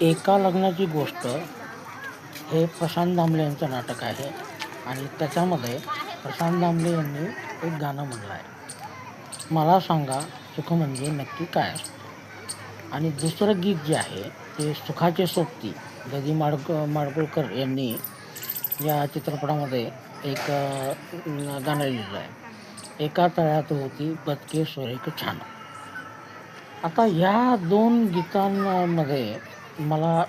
एका लग्नाची गोष्ट हे प्रशांत दामले यांचं नाटक आहे आणि त्याच्यामध्ये प्रशांत दामले यांनी एक गाणं म्हणलं आहे. मला सांगा सुख म्हणजे नक्की काय? असतं आणि दुसरं गीत जे आहे ते सुखाचे सोबती दगी माडग माडगुळकर यांनी या चित्रपटामध्ये एक गाणं लिहिलं आहे एका तळ्यात होती बदके सोरेक छान. आता ह्या दोन गीतांमध्ये मला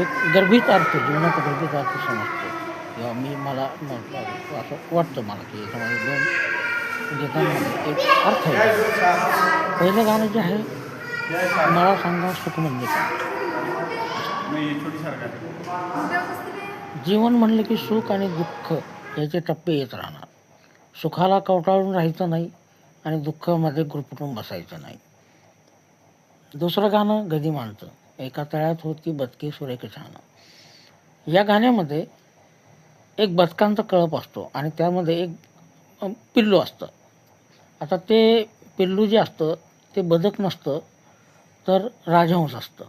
एक गर्भित अर्थ जीवनाचा गर्भित अर्थ समजतो. किंवा मी मला असं वाटतं मला की याच्यामध्ये दोन गीतांमध्ये एक अर्थ आहे. पहिलं गाणं जे आहे मला सांगा सुख म्हणजे काय? जीवन म्हणलं की सुख आणि दुःख याचे टप्पे येत राहणार. सुखाला कवटाळून राहायचं नाही आणि दुःखामध्ये गुरफटून बसायचं नाही. दुसरं गाणं गदी माणसं एका तळ्यात होती बदके सुरेख छान या गाण्यामध्ये एक बदकांचा कळप असतो आणि त्यामध्ये एक पिल्लू असतं. आता ते पिल्लू जे असतं ते बदक नसतं तर राजहंस असतं.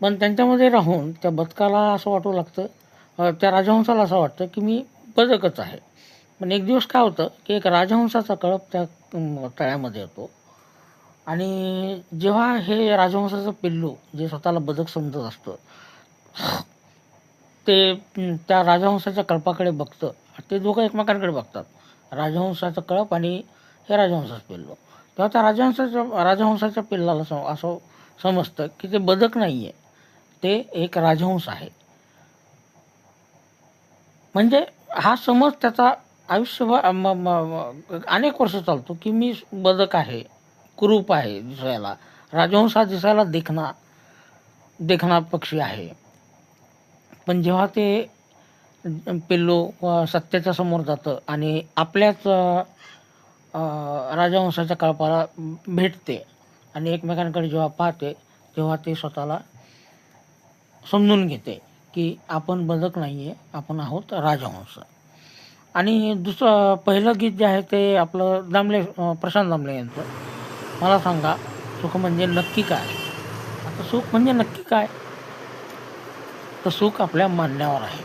पण त्यांच्यामध्ये राहून त्या बदकाला असं वाटू लागतं त्या राजहंसाला असं वाटतं की मी बदकच आहे. पण एक दिवस काय होतं की एक राजहंसाचा कळप त्या तळ्यामध्ये येतो. आणि जेव्हा हे राजहंसाचं पिल्लू जे स्वतःला बदक समजत असतं ते त्या राजहंसाच्या कळपाकडे बघतं. ते दोघं एकमेकांकडे बघतात. राजहंसाचं कळप आणि हे राजहंसाचं पिल्लू. तेव्हा त्या राजहंसाच्या राजहंसाच्या पिल्लाला सम असं समजतं की ते बदक नाही आहे ते एक राजहंस आहे. म्हणजे हा समज त्याचा आयुष्यभर म- अनेक वर्ष चालतो की मी बदक आहे कुरूप आहे दिसायला. राजहंसा हा दिसायला देखणा देखणा पक्षी आहे. पण जेव्हा ते पिल्लू सत्याच्या समोर जातं आणि आपल्याच राजवंशाच्या राजहंसाच्या कळपाला भेटते आणि एकमेकांकडे जेव्हा पाहते तेव्हा ते स्वतःला समजून घेते की आपण बदक नाही आहे आपण आहोत राजहंस आणि दुसरं पहिलं गीत जे आहे ते आपलं दामले प्रशांत दामले यांचं. मला सांगा सुख म्हणजे नक्की काय? आता सुख म्हणजे नक्की काय? तर सुख आपल्या मानण्यावर आहे.